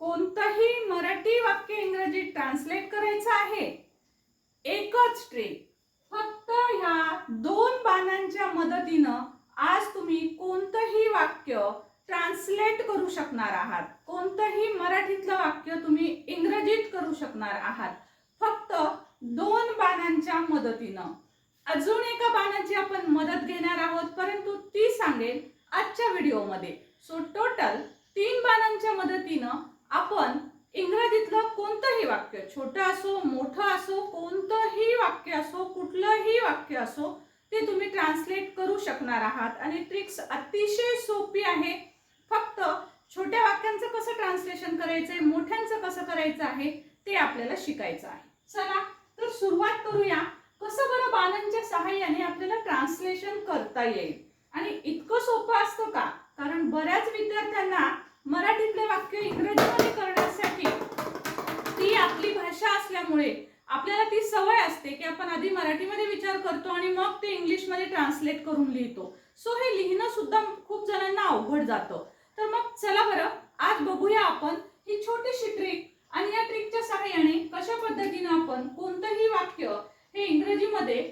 कोणतंही मराठी वाक्य इंग्रजीत ट्रान्सलेट करायचं आहे. एकच ट्रिक फक्त ह्या दोन बाणांच्या मदतीनं आज तुम्ही कोणतंही वाक्य ट्रान्सलेट करू शकणार आहात. कोणतंही मराठीतलं वाक्य तुम्ही इंग्रजीत करू शकणार आहात. फक्त दोन बाणांच्या मदतीनं. अजून एका बाणाची आपण मदत घेणार आहोत परंतु ती सांगेल आजच्या व्हिडिओमध्ये सो टोटल तीन बाणांच्या मदतीनं आपण इंग्रजीतलं कोणतंही वाक्य छोटं असो मोठं असो कोणतंही वाक्य असो कुठलंही वाक्य असो ते तुम्ही ट्रान्सलेट करू शकणार आहात. आणि ट्रिक्स अतिशय सोपी आहे. फक्त छोट्या वाक्यांचं कसं ट्रान्सलेशन करायचंय मोठ्यांचं कसं करायचं आहे ते आपल्याला शिकायचं आहे. चला तर सुरुवात करूया. कसं बरं बाणांच्या सहाय्याने आपल्याला ट्रान्सलेशन करता येईल? आणि इतकं सोपं असतं का? कारण बऱ्याच विद्यार्थ्यांना मराठीतले वाक्य इंग्रजीमध्ये करण्यासाठी ती आपली भाषा असल्यामुळे आपल्याला ती सवय असते की आपण आधी मराठीमध्ये विचार करतो आणि मग ते इंग्लिशमध्ये ट्रान्सलेट करून लिहितो. सो हे लिहिणं सुद्धा खूप जणांना अवघड जातं. तर मग चला बरं आज बघूया आपण ही छोटीशी ट्रिक आणि या ट्रिकच्या सहाय्याने कशा पद्धतीनं आपण कोणतंही वाक्य हे इंग्रजीमध्ये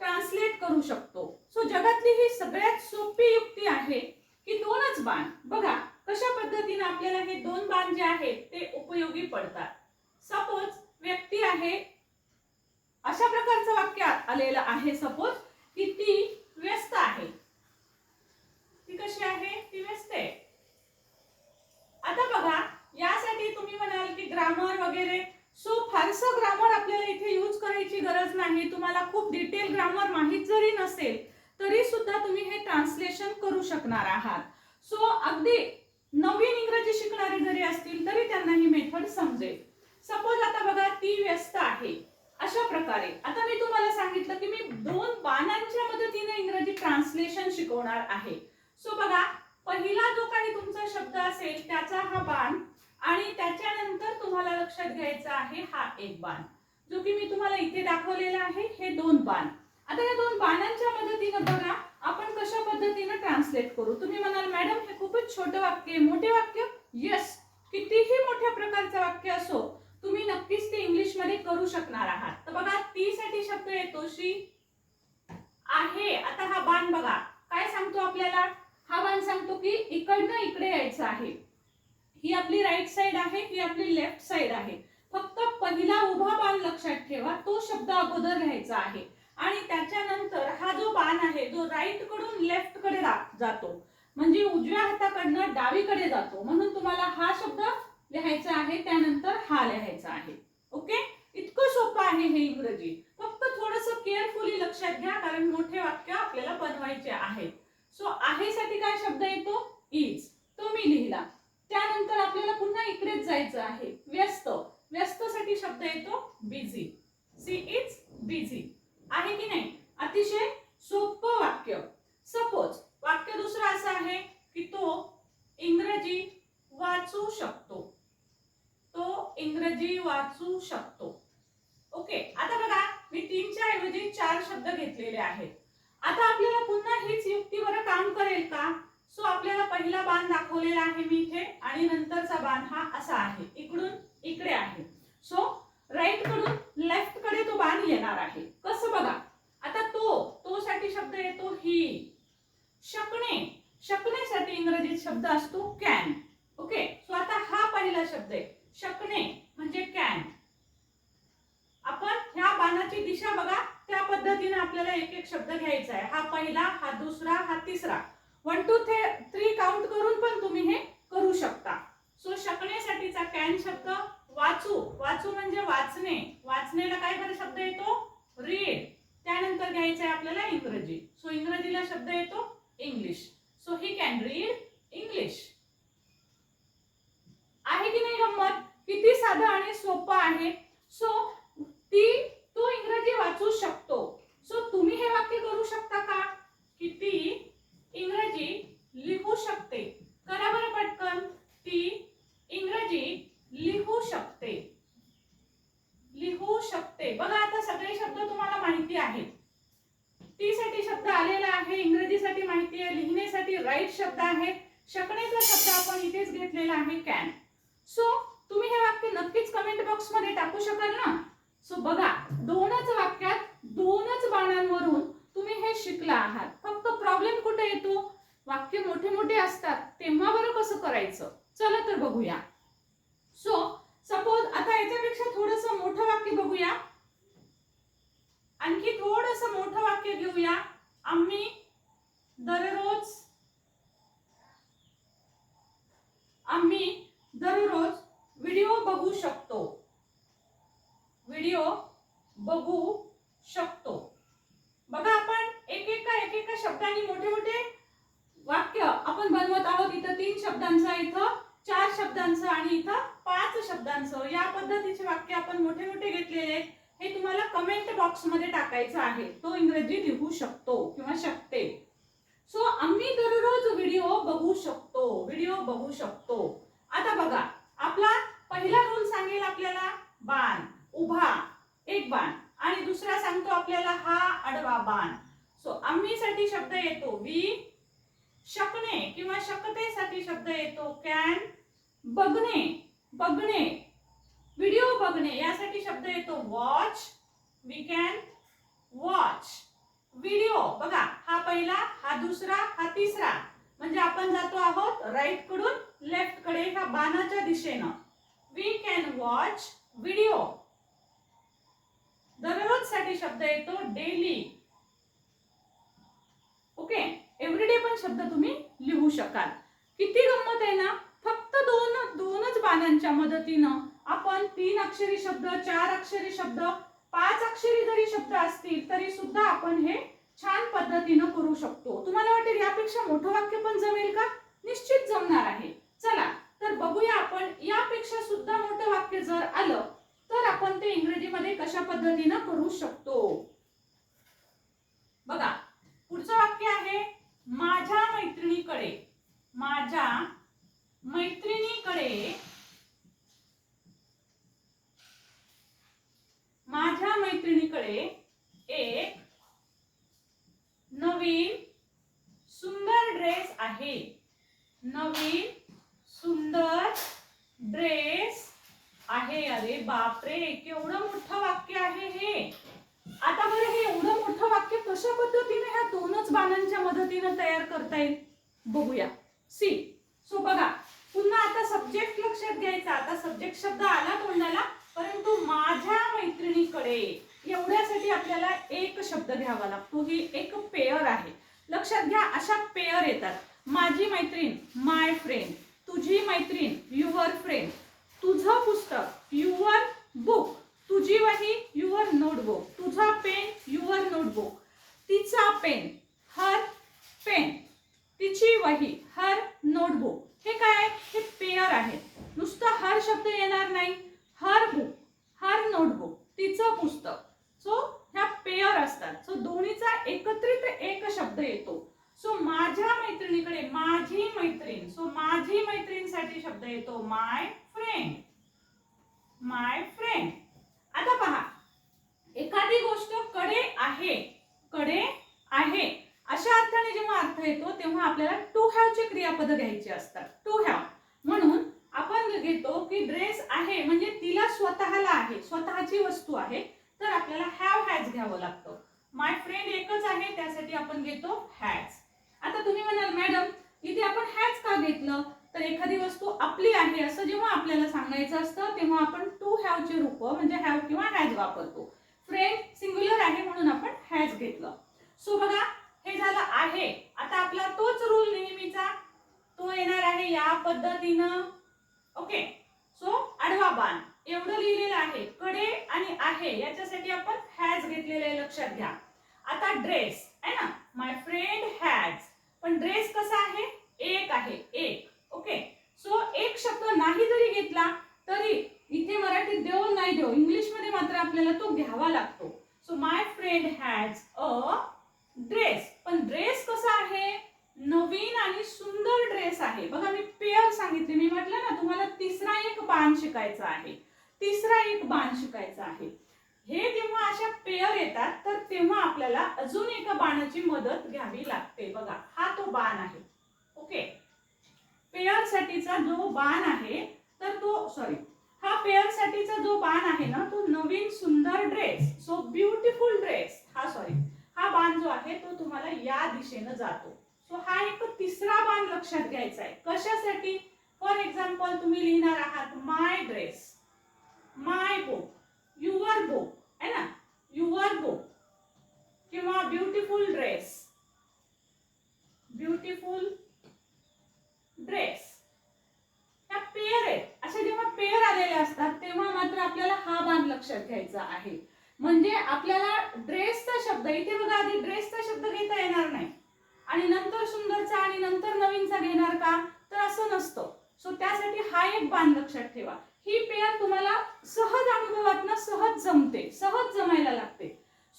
ट्रान्सलेट करू शकतो सो जगातली ही सगळ्यात सोपी युक्ती आहे की दोनच बाण बघा कशा पद्धतीने आपल्याला हे दोन बाण जे आहेत ते उपयोगी पडतात. सपोज व्यक्ती आहे अशा प्रकारचं वाक्य आलेलं आहे सपोज की ती व्यस्त आहे ती कशी आहे ती व्यस्त आहे आता बघा यासाठी तुम्ही म्हणाल की ग्रामर वगैरे सो फारसं ग्रामर आपल्याला इथे यूज करायची गरज नाही तुम्हाला खूप डिटेल ग्रामर माहीत जरी नसेल तरी सुद्धा तुम्ही हे ट्रान्सलेशन करू शकणार आहात सो अगदी नवीन इंग्रजी शिकणारे जरी असतील तरी त्यांना ही मेथड समजेल सपोज आता बघा ती व्यस्त आहे अशा प्रकारे. आता मी तुम्हाला सांगितलं की मी दोन बाणांच्या मदतीने इंग्रजी ट्रान्सलेशन शिकवणार आहे. सो बघा पहिला जो काही तुमचा शब्द असेल त्याचा हा बाण आणि त्याच्यानंतर तुम्हाला लक्षात घ्यायचा आहे हा एक बाण. जो की मी तुम्हाला इथे दाखवलेला आहे हे दोन बाण. आता या दोन बाणांच्या मदतीनं बघा आपण कशा पद्धतीनं ट्रान्सलेट करू? तुम्ही म्हणाल मॅडम हे खूपच छोटं वाक्य आहे मोठे वाक्य? येस कितीही मोठ्या प्रकारचं वाक्य असो तुम्ही नक्कीच ते इंग्लिशमध्ये करू शकणार आहात. तर बघा ती साठी शब्द येतो शी आहे. आता हा बाण बघा. काय सांगतो आपल्याला? हा बाण सांगतो की इकडनं इकडे यायचं आहे. ही आपली राईट साइड आहे ही आपली लेफ्ट साइड आहे. फक्त पहिला उभा बाण लक्षात ठेवा तो शब्द अगोदर लिहायचा आहे. आणि त्याच्यानंतर हा जो बाण आहे जो राईटकडून लेफ्टकडे जातो. म्हणजे उजव्या हाताकडनं डावीकडे जातो. म्हणून तुम्हाला हा शब्द लिहायचं आहे त्यानंतर हा लिहायचा आहे. ओके इतकं सोपं आहे हे इंग्रजी. फक्त थोडस केअरफुली लक्षात घ्या कारण मोठे वाक्य आपल्याला बनवायचे आहेत. सो आहे साठी काय शब्द येतो? इज तो मी लिहिला. त्यानंतर आपल्याला पुन्हा इकडेच जायचं आहे. व्यस्त. व्यस्त साठी शब्द येतो बिझी सी इज बिझी आहे की नाही? अतिशय सोपं वाक्य. सपोज वाक्य दुसरं असं आहे की तो इंग्रजी वाचू शकतो. इंग्रजी वाचू शकतो. ओके आता बघा मी तीनच्या ऐवजी चार शब्द घेतलेले आहेत. आता आपल्याला पुन्हा हीच युक्ती बरं काम करेल का? सो आपल्याला पहिला बाण दाखवलेला आहे मी इथे आणि नंतरचा बाण हा असा आहे. इकडून इकडे आहे. सो राईटकडून लेफ्टकडे तो बाण येणार आहे. कसं बघा? आता तो तो साठी शब्द येतो ही. शकणे. शकण्यासाठी इंग्रजीत शब्द असतो कॅन ओके सो आता हा पहिला शब्द आहे. शकणे म्हणजे कॅन आपण ह्या बाणाची दिशा बघा त्या पद्धतीने आपल्याला एक एक शब्द घ्यायचा आहे. हा पहिला हा दुसरा हा तिसरा. वन टू थ्री काउंट करून पण तुम्ही हे करू शकता सो शकण्यासाठीचा कॅन शब्द वाचू वाचू म्हणजे वाचणे वाचण्याला काय बरं शब्द येतो रीड त्यानंतर घ्यायचं आहे आपल्याला इंग्रजी सो इंग्रजीला शब्द येतो English so he can read English आहे की नाही गंमत किती साधं आणि सोपं आहे सो ती तो इंग्रजी वाचू शकतो सो तुम्ही हे वाक्य करू शकता का की ती इंग्रजी लिहू शकते करा बरं पटकन ती इंग्रजी लिहू शकते लिहू शकते बघा आता सगळे शब्द तुम्हाला माहिती आहेत लिहिण्यासाठी शब्द आलेला आहे इंग्रजीसाठी माहिती आहे लिहिण्यासाठी राईट शब्द आहे शकण्याचा शब्द आपण इथेच घेतलेला आहे कॅन सो तुम्ही हे वाक्य नक्कीच कमेंट बॉक्समध्ये टाकू शकाल ना? सो बघा दोनच वाक्यात दोनच बाणांवरून तुम्ही हे शिकला आहात. फक्त प्रॉब्लेम कुठे येतो? वाक्य मोठे मोठे असतात तेव्हा बरं कसं करायचं? चला तर बघूया. सो सपोज आता याच्यापेक्षा थोडस मोठं वाक्य बघूया. आणखी थोडस मोठं वाक्य घेऊया. आम्ही दररोज आम्ही दररोज व्हिडिओ बघू शकतो. व्हिडिओ बघू शकतो. बघा आपण एकेका एकेका शब्दांनी मोठे मोठे वाक्य आपण बनवत आहोत. इथं तीन शब्दांचं इथं चार शब्दांचं आणि इथं पाच शब्दांचं. या पद्धतीचे वाक्य आपण मोठे मोठे घेतलेले आहेत. हे तुम्हाला कमेंट बॉक्समध्ये टाकायचं आहे. तो इंग्रजी लिहू शकतो किंवा शकते. सो आम्ही दररोज व्हिडिओ बघू शकतो. व्हिडिओ बघू शकतो. आता बघा आपला पहिला रूल सांगेल आपल्याला. बाण उभा एक बाण. आणि दुसरा सांगतो आपल्याला हा आडवा बाण. सो आम्ही साठी शब्द येतो वी. शकणे किंवा शकतेसाठी शब्द येतो कॅन बघणे बघणे. शब्द येतो watch we can watch video बघा हा पहिला हा दुसरा हा तिसरा. म्हणजे आपण जातो आहोत राईटकडून लेफ्टकडे ह्या बाणाच्या दिशेनं. वी कॅन वॉच व्हिडिओ दररोजसाठी शब्द येतो डेली ओके एव्हरीडे पण शब्द तुम्ही लिहू शकाल. किती गंमत आहे ना? फक्त दोन दोनच बाणांच्या मदतीनं आपण तीन अक्षरी शब्द चार अक्षरी शब्द पाच अक्षरी जरी शब्द असतील तरी सुद्धा आपण हे छान पद्धतीनं करू शकतो. तुम्हाला वाटेल यापेक्षा मोठं वाक्य पण जमेल का? निश्चित जमणार आहे. चला तर बघूया आपण यापेक्षा सुद्धा मोठं वाक्य जर आलं तर आपण ते इंग्रजीमध्ये कशा पद्धतीनं करू शकतो बघा पुढचं वाक्य आहे माझ्या मैत्रिणीकडे माझ्या मैत्रिणीकडे माझ्या मैत्रिणीकडे एक नवीन सुंदर ड्रेस आहे नवीन सुंदर ड्रेस आहे अरे बापरे केवढं मोठं वाक्य आहे हे आता बरं हे एवढं मोठं वाक्य कशा पद्धतीने ह्या दोनच बाणांच्या मदतीने तयार करता येईल बघूया. सी. सो बघा पुन्हा आता सब्जेक्ट लक्षात घ्यायचा. आता सब्जेक्ट शब्द आला तोंडाला परंतु माझ्या मैत्रिणीकडे एवढ्यासाठी आपल्याला एक शब्द घ्यावा लागतो. ही एक पेअर आहे. लक्षात घ्या अशा पेअर येतात. माझी मैत्रीण माय फ्रेंड तुझी मैत्रीण युअर फ्रेंड तुझं पुस्तक युअर बुक तुझी वही युअर नोटबुक तुझा पेन युअर नोटबुक तिचा पेन हर पेन तिची वही हर नोटबुक. हे काय? आहे? हे पेअर आहे. नुसतं हर शब्द येणार नाही. हर बुक हर नोटबुक तिचं पुस्तक. सो ह्या पेअर असतात. सो दोन्हीचा एकत्रित एक शब्द येतो. सो माझ्या मैत्रिणीकडे माझी मैत्रीण. सो माझी मैत्रीणसाठी शब्द येतो माय फ्रेंड माय फ्रेंड आता पहा. एखादी गोष्टकडे आहे. कडे आहे. अशा अर्थाने जेव्हा अर्थ येतो तेव्हा आपल्याला टू हॅव चे क्रियापद घ्यायचे असतात. टू हॅव म्हणून आपण घेतो की ड्रेस आहे म्हणजे तिला स्वतःला आहे स्वतःची वस्तू आहे तर आपल्याला हॅव हॅज घ्यावं लागतं. माय फ्रेंड एकच आहे त्यासाठी आपण घेतो हॅज आता तुम्ही म्हणाल मॅडम इथे आपण हॅज का घेतलं? तर एखादी वस्तू आपली आहे असं जेव्हा आपल्याला सांगायचं असतं तेव्हा आपण टू हॅव चे रूप म्हणजे हॅव किंवा हॅज वापरतो. फ्रेंड सिंग्युलर आहे म्हणून आपण हॅज घेतलं. सो बघा आहे. आता आपला तोच रूल नेहमीचा. तो येणार आहे या पद्धतीनं. ओके सो आडवा बाण. एवढं लिहिलेलं आहे. कडे आणि आहे. याच्यासाठी आपण हॅज घेतलेलं आहे. लक्षात घ्या. आता ड्रेस आहे ना? माय फ्रेंड हॅज पण ड्रेस कसा आहे? एक आहे. एक. ओके सो एक शब्द नाही जरी घेतला तरी इथे मराठीत देऊ नाही देऊ. इंग्लिशमध्ये मात्र आपल्याला तो घ्यावा लागतो. So my friend has a dress. पण ड्रेस कसा आहे? नवीन आणि सुंदर ड्रेस आहे. बघा मी पेअर सांगितले. मी म्हटलं ना तुम्हाला तिसरा एक बाण शिकायचा आहे. तिसरा एक बाण शिकायचा आहे. हे जेव्हा अशा पेअर येतात तर तेव्हा आपल्याला अजून एका बाणाची मदत घ्यावी लागते. बघा हा तो बाण आहे. ओके? पेअर साठीचा जो बाण आहे तर तो सॉरी हा पेअरसाठीचा जो बाण आहे ना तो नवीन सुंदर ड्रेस. सो ब्युटिफुल ड्रेस हा सॉरी हा बाण जो आहे तो तुम्हाला या दिशेनं जातो. सो हा एक तिसरा बाण लक्षात घ्यायचा आहे. कशासाठी? फॉर एक्झाम्पल तुम्ही लिहिणार आहात my dress my book your book आहे ना? युअर बुक किंवा ब्युटिफुल ड्रेस ब्युटिफुल ड्रेस ह्या पेअर आहेत. अशा जेव्हा पेअर आलेले असतात तेव्हा मात्र आपल्याला हा बाण लक्षात घ्यायचा आहे. म्हणजे आपल्याला ड्रेसचा शब्द इथे बघा आधी ड्रेसचा शब्द घेता येणार नाही. आणि नंतर सुंदरचा आणि नंतर नवीनचा घेणार का? तर असं नसतं. सो त्यासाठी हा एक बाण लक्षात ठेवा. ही पेअर तुम्हाला सहज अनुभवातनं सहज जमते. सहज जमायला लागते.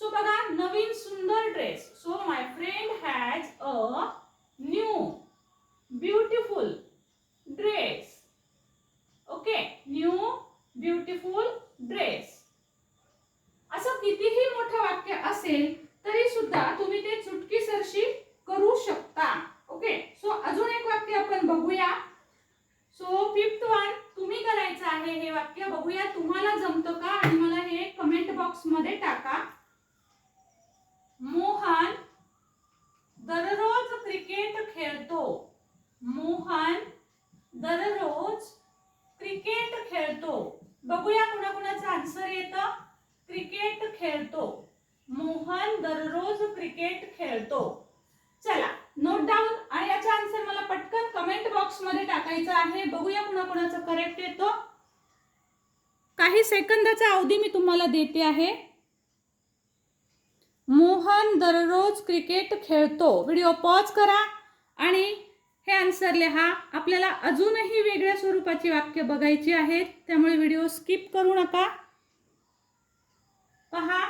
सो बघा नवीन सुंदर dress so my friend has a new beautiful dress okay new beautiful dress असं कितीही मोठं वाक्य असेल तरी सुद्धा तुम्ही ते चुटकीसरशी करू शकता ओके सो अजून एक वाक्य आपण बघूया सो फिफ्थ वन तुम्ही करायचं आहे हे वाक्य बघूया तुम्हाला जमतं का आणि मला हे कमेंट बॉक्समध्ये टाका मोहन दररोज क्रिकेट खेळतो मोहन दररोज क्रिकेट खेळतो बघूया कुणाकुणाचं आन्सर येतं क्रिकेट खेळतो मोहन दररोज क्रिकेट खेळतो चला नोट डाऊन आणि याचा आन्सर मला पटकन कमेंट बॉक्समध्ये टाकायचा आहे बघूया कुणाकुणाचं करेक्ट येतो काही सेकंदाचा अवधी मी तुम्हाला देते आहे. मोहन दररोज क्रिकेट खेळतो. व्हिडिओ पॉज करा आणि हे आन्सर लिहा. आपल्याला अजूनही वेगळ्या स्वरूपाची वाक्य बघायची आहेत. त्यामुळे व्हिडिओ स्किप करू नका. पहा.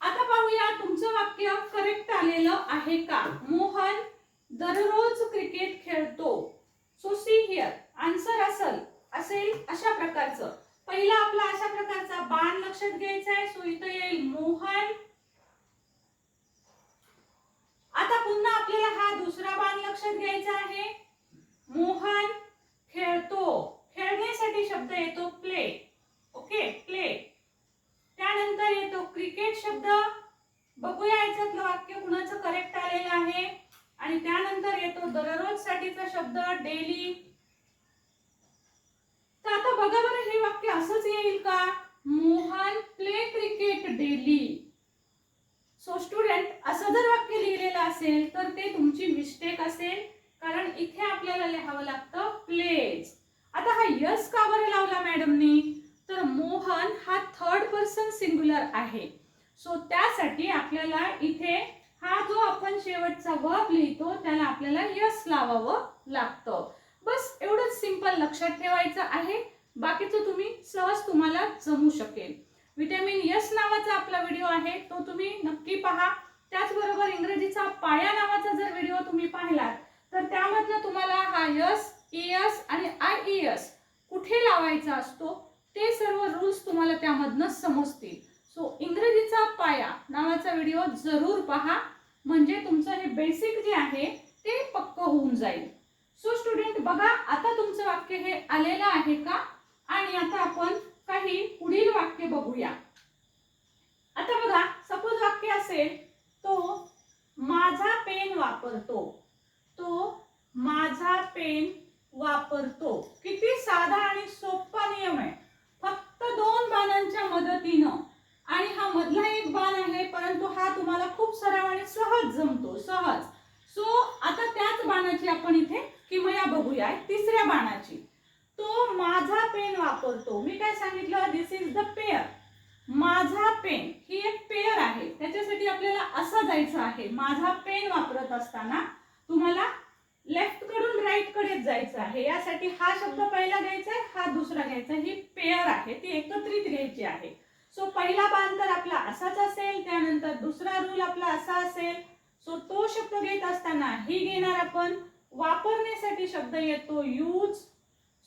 आता पाहूया तुमचं वाक्य करेक्ट आलेलं आहे का? मोहन दररोज क्रिकेट खेळतो. सो सी हिअर आन्सर असल. असेल अशा प्रकारचं. पहिला आपला अशा प्रकारचा बाण लक्षात घ्यायचा आहे सो इथं येईल मोहन. आता पुन्हा आपल्याला हा दुसरा बाण लक्षात घ्यायचा आहे. मोहन खेळतो. खेळण्यासाठी शब्द येतो प्ले ओके प्ले त्यानंतर येतो क्रिकेट शब्द बघूया याच्यातलं वाक्य कुणाचं करेक्ट आलेलं आहे आणि त्यानंतर येतो दररोज साठीचा शब्द डेली तर आता बघा बरं हे वाक्य असंच येईल का Mohan play cricket daily so student असं जर वाक्य लिहिलेलं असेल तर ते तुमची मिस्टेक असेल कारण इथे आपल्याला लिहावं लागतं प्लेज आता हा यस का बरं लावला मॅडमनी तर मोहन हा थर्ड पर्सन सिंग्युलर आहे सो त्यासाठी आपल्याला इथे हा जो आपण शेवटचा वर्ब लिहितो त्याला आपल्याला यस लावावं लागतं बस तुम्हाला लक्षात ठेवायचं आहे बाकीचं तुम्ही सहज तुम्हाला जमू शकेल. विटॅमिन यस नावाचा आपला व्हिडिओ आहे तो तुम्ही नक्की पहा. त्याचबरोबर इंग्रजीचा पाया नावाचा जर व्हिडिओ तुम्ही पाहिलात तर त्यामधनं तुम्हाला हा यस एस आणि आय एस कुठे लावायचा असतो ते सर्व रूल्स तुम्हाला त्यामधनं समजतील. सो इंग्रजीचा पाया नावाचा व्हिडिओ जरूर पहा. म्हणजे तुमचं हे बेसिक जे आहे ते पक्क होऊन जाईल. सो स्टुडंट बघा आता तुमचं वाक्य हे आलेलं आहे का? आणि आता आपण काही पुढील वाक्य बघूया. आता बघा सपोज वाक्य असेल तो माझा पेन वापरतो. तो माझा पेन वापरतो किती साधा आणि सोपा नियम आहे फक्त दोन बाणांच्या मदतीनं आणि हा मधला एक बाण आहे परंतु हा तुम्हाला खूप सराव आणि सहज जमतो सहज सो आता त्याच बाणाची आपण इथे किमया बघूया तिसऱ्या बाणाची तो माझा पेन वापरतो मी काय सांगितलं दिस इज द पेअर माझा पेन ही एक पेअर आहे त्याच्यासाठी आपल्याला असं जायचं आहे माझा पेन वापरत असताना तुम्हाला लेफ्टकडून राईटकडे जायचं आहे यासाठी हा शब्द पहिला घ्यायचा आहे हा दुसरा घ्यायचा ही पेअर आहे ती एकत्रित घ्यायची आहे सो पहिला बाण तर आपला असाच असेल त्यानंतर दुसरा रूल आपला असा असेल सो तो शब्द घेत असताना ही घेणार आपण वापरण्यासाठी शब्द येतो यूज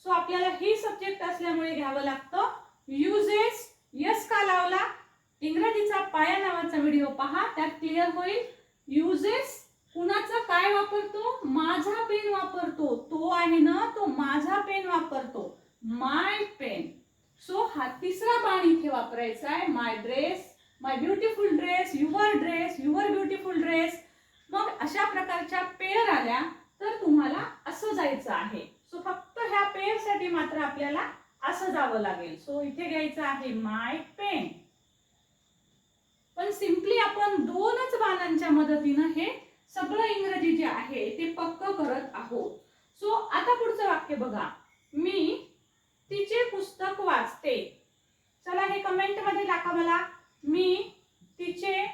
सो आपल्याला ही सब्जेक्ट असल्यामुळे घ्यावं लागतं युजेस यस का लावला? इंग्रजीचा पाया नावाचा व्हिडिओ पहा त्यात क्लिअर होईल. युजेस कुणाचा काय वापरतो? माझा पेन वापरतो. तो आहे ना तो माझा पेन वापरतो. माय पेन सो हा तिसरा बाण इथे वापरायचा आहे my dress my beautiful dress your dress your beautiful dress मग अशा प्रकारच्या पेअर आल्या तर तुम्हाला असं जायचं आहे. सो फक्त ह्या पेअरसाठी मात्र आपल्याला असं जावं लागेल. सो इथे घ्यायचं आहे माय पेन पण सिम्पली आपण दोनच बाणांच्या मदतीनं हे सगळं इंग्रजी जे आहे ते पक्क करत आहोत. सो आता पुढचं वाक्य बघा. मी तिचे पुस्तक वाचते. चला हे कमेंटमध्ये टाका मला. मी तिचे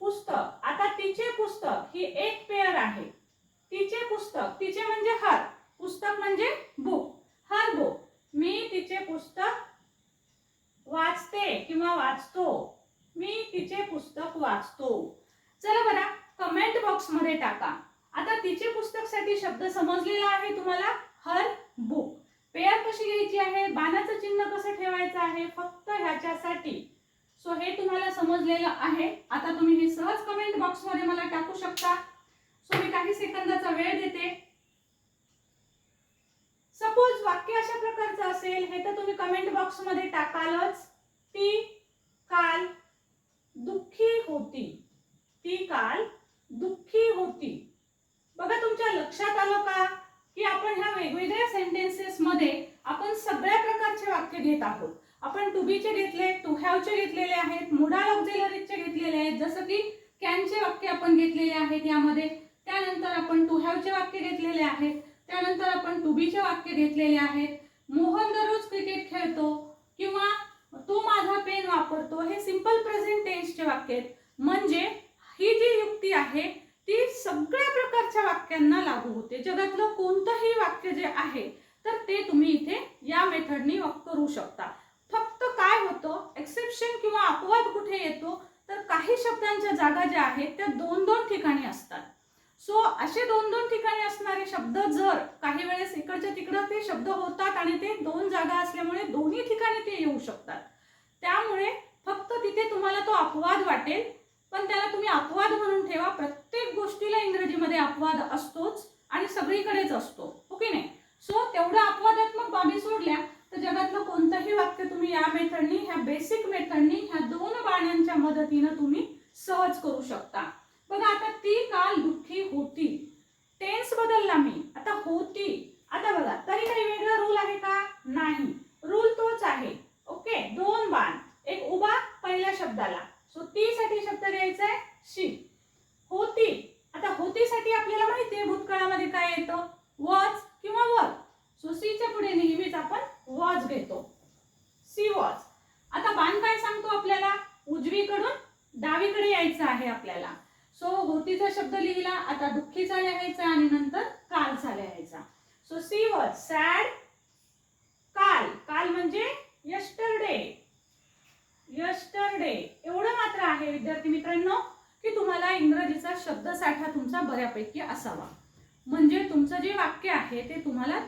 पुस्तक आता तिचे पुस्तक ही एक पेअर आहे. तिचे पुस्तक तिचे म्हणजे हर पुस्तक म्हणजे बुक हर बुक मी तिचे पुस्तक वाचते किंवा वाचतो. मी तिचे पुस्तक वाचतो. चला बघा कमेंट बॉक्समध्ये टाका. आता तिचे पुस्तकसाठी शब्द समजलेला आहे तुम्हाला? हर बुक पेअर कशी घ्यायची आहे? बाणाचं चिन्ह कसं ठेवायचं आहे? फक्त ह्याच्यासाठी हे तुम्हाला समजलेलं आहे. आता तुम्ही हे सहज कमेंट बॉक्समध्ये मला टाकू शकता. सो मी काही सेकंदाचा वेळ देते. सपोज वाक्य अशा प्रकारचं असेल हे तर तुम्ही कमेंट बॉक्समध्ये टाकालच. ती काल दुःखी होती. ती काल दुःखी होती. बघा तुमच्या लक्षात आलं का? की आपण ह्या वेगवेगळ्या सेंटेन्सेसमध्ये आपण सगळ्या प्रकारचे वाक्य घेत आहोत. आपण टू बीचे घेतले टू हॅवचे घेतलेले आहेत मोडाल ऑक्झिलरीचे घेतलेले आहेत. जसं की कॅनचे वाक्य आपण घेतलेले आहेत यामध्ये. त्यानंतर आपण टू हॅवचे वाक्य घेतलेले आहेत. त्यानंतर आपण टू बीचे वाक्य घेतलेले आहेत. मोहन दररोज क्रिकेट खेळतो किंवा तो माझा पेन वापरतो हे सिंपल प्रेझेंट टेन्सचे वाक्य आहेत. म्हणजे ही जी युक्ती आहे ती सगळ्या प्रकारच्या वाक्यांना लागू होते. जगातलं कोणतंही वाक्य जे आहे तर ते तुम्ही इथे या मेथडनी करू शकता फक्त काय होतं एक्सेप्शन किंवा अपवाद कुठे येतो तर काही शब्दांच्या जागा ज्या आहेत त्या दोन दोन ठिकाणी असतात सो असे दोन दोन ठिकाणी असणारे शब्द जर काही वेळेस इकडच्या तिकडं ते शब्द होतात आणि ते दोन जागा असल्यामुळे दोन्ही ठिकाणी ते येऊ शकतात. त्यामुळे फक्त तिथे तुम्हाला तो अपवाद वाटेल पण त्याला तुम्ही अपवाद म्हणून ठेवा. प्रत्येक गोष्टीला इंग्रजीमध्ये अपवाद असतोच आणि सगळीकडेच असतो. ओके नाही? सो तेवढ्या अपवादात्मक बाबी सोडल्या तर जगातलं कोणतंही वाक्य तुम्ही या मेथडनी ह्या बेसिक मेथडनी ह्या दोन बाण्यांच्या मदतीनं तुम्ही सहज करू शकता. बघा आता ती काल दुःखी होती. टेन्स बदलला मी. आता होती. आता बघा तरी काही वेगळा रूल आहे का? नाही. रूल तोच आहे. ओके दोन बाण. एक उभा पहिल्या शब्दाला. सो ती साठी शब्द द्यायचा आहे शी होती. आता होतीसाठी आपल्याला माहिती आहे भूतकाळामध्ये काय येतं? वॉज किंवा वर सो सीच्या पुढे नेहमीच आपण वॉज घेतो. सी वॉज आता बाण काय सांगतो आपल्याला? उजवीकडून डावीकडे यायचं आहे आपल्याला. सो होतीचा शब्द लिहिला आता दुःखीचा लिहायचा आणि नंतर कालचा लिहायचा. सो सी वॉज सॅड काल. काल म्हणजे यस्टरडे यस्टरडे एवढं मात्र आहे विद्यार्थी मित्रांनो की तुम्हाला इंग्रजीचा शब्दसाठा तुमचा बऱ्यापैकी असावा. म्हणजे तुमचं जे वाक्य आहे ते तुम्हाला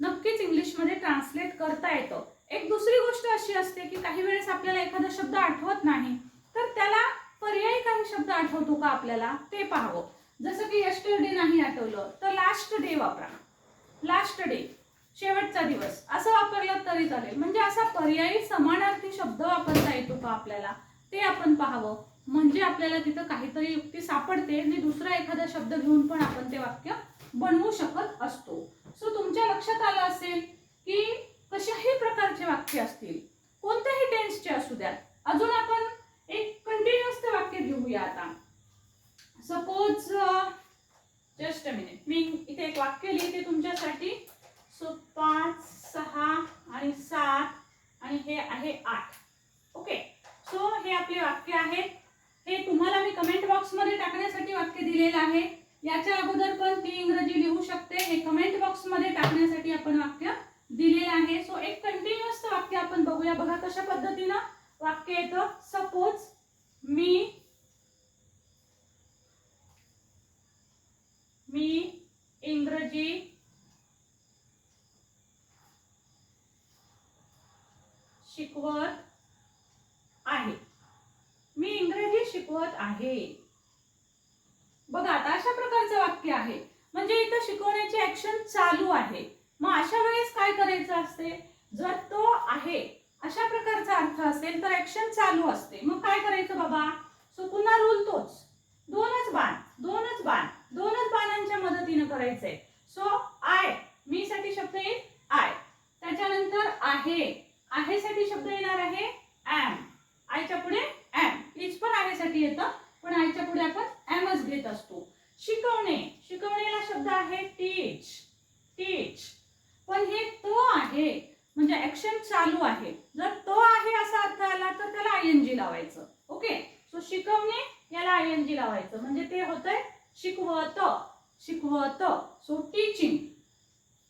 नक्कीच इंग्लिशमध्ये ट्रान्सलेट करता येतं. एक दुसरी गोष्ट अशी असते की काही वेळेस आपल्याला एखादा शब्द आठवत नाही तर त्याला पर्यायी काही शब्द आठवतो का आपल्याला? ते पाहावं. जसं की यस्टरडे नाही आठवलं तर लास्ट डे वापरा. लास्ट डे शेवटचा दिवस. असं वापरलं तरी चालेल. म्हणजे असा पर्यायी समानार्थी शब्द वापरता येतो का आपल्याला? ते आपण पाहावं. म्हणजे आपल्याला तिथं काहीतरी युक्ती सापडते आणि दुसरा एखादा शब्द घेऊन पण आपण ते वाक्य बनवू शकत असतो. सो तुमच्या लक्षात आलं असेल की कशाही प्रकारचे वाक्य असतील कोणत्याही टेन्सचे असू द्यात अजून आपण एक कंटिन्युअस वाक्य घेऊया आता. सपोज जस्ट अ मिनिट मी इथे एक वाक्य लिहिते तुमच्यासाठी. सो पाच सहा आणि सात आणि हे आहे आठ. ओके सो हे आपले वाक्य आहेत हे तुम्हाला मी कमेंट बॉक्समध्ये टाकण्यासाठी वाक्य दिलेलं आहे. याच्या अगोदर पण ती इंग्रजी लिहू शकते. हे कमेंट बॉक्समध्ये टाकण्यासाठी आपण वाक्य दिलेलं आहे. सो एक कंटिन्युअस वाक्य आपण बघूया. बघा कशा पद्धतीनं. वाक्य येतं सपोज मी मी इंग्रजी शिकवत आहे. मी इंग्रजी शिकवत आहे. बघा आता अशा प्रकारचं वाक्य आहे. म्हणजे इथं शिकवण्याची ऍक्शन चालू आहे. मग अशा वेळेस काय काय करायचं असते? जर तो आहे अशा प्रकारचा अर्थ असेल तर ऍक्शन चालू असते. मग काय करायचं बाबा? सो पुन्हा रूल तोच. दोनच बाण दोनच बाण दोनच बाणांच्या मदतीनं करायचंय. सो आय मी साठी शब्द येईल आय त्याच्यानंतर आहे. आहे साठी शब्द येणार आहे ऍम आयच्या पुढे ऍम इज पण आहे साठी येतं पण आयच्या पुढे आपण ऍमच घेत असतो शिकवणे शिकवणेला शब्द आहे टीच टीच पण हे तो आहे म्हणजे ऍक्शन चालू आहे जर तो आहे असा अर्थ आला तर त्याला आय एन जी लावायचं ओके सो शिकवणे याला आय एन जी लावायचं म्हणजे ते होतंय शिकवत शिकवत सो टीचिंग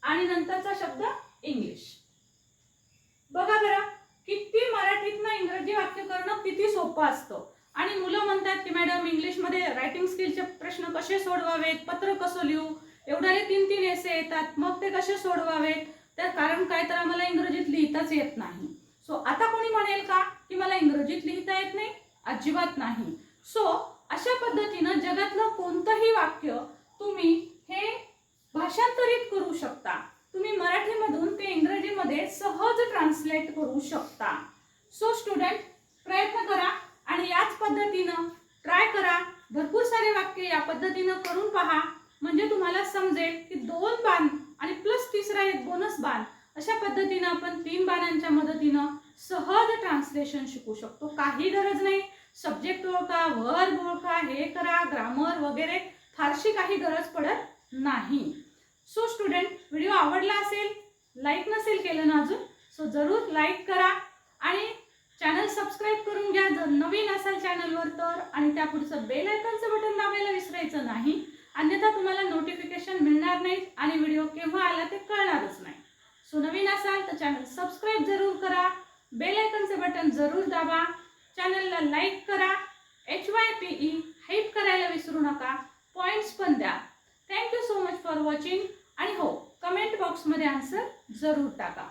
आणि नंतरचा शब्द इंग्लिश बघा बरं किती मराठीतनं इंग्रजी वाक्य करणं किती सोपं असतं आणि मुलं म्हणतात की मॅडम इंग्लिशमध्ये रायटिंग स्किलचे प्रश्न कसे सोडवावेत कसं लिहू एवढ्याले तीन तीन एसे येतात. मग ते कसे सोडवावेत? तर कारण काय तर आम्हाला इंग्रजीत लिहिताच येत नाही. सो आता कोणी म्हणेल का की मला इंग्रजीत लिहिता येत नाही? अजिबात नाही. सो अशा पद्धतीनं जगातलं कोणतंही वाक्य तुम्ही हे भाषांतरित करू शकता. तुम्ही मराठीमधून ते इंग्रजीमध्ये सहज ट्रान्सलेट करू शकता. सो स्टुडंट प्रयत्न करा आणि याच पद्धतीनं ट्राय करा. भरपूर सारे वाक्य या पद्धतीनं करून पहा. म्हणजे तुम्हाला समजेल की दोन बाण आणि प्लस तिसरा एक बोनस बाण. अशा पद्धतीनं आपण तीन बाणांच्या मदतीनं सहज ट्रान्सलेशन शिकू शकतो. काही गरज नाही. सब्जेक्ट ओळखा वर्ब ओळखा हे करा ग्रामर वगैरे फारशी काही गरज पडत नाही. सो स्टुडंट व्हिडिओ आवडला असेल लाईक नसेल केलं ना अजून सो जरूर लाईक करा आणि चॅनल सबस्क्राईब करून घ्या. जर नवीन असाल चॅनलवर तर आणि त्या पुढचं बेल आयकनचं बटन दाबायला विसरायचं नाही अन्यथा तुम्हाला नोटिफिकेशन मिळणार नाहीत आणि व्हिडिओ केव्हा आला ते कळणारच नाही. सो नवीन असाल तर चॅनल सबस्क्राईब जरूर करा. बेल आयकनचे बटन जरूर दाबा. चॅनलला लाईक करा. H Y P E hype करायला विसरू नका. पॉईंट्स पण द्या. Thank you so much for watching आणि हो कमेंट बॉक्समध्ये आन्सर जरूर टाका.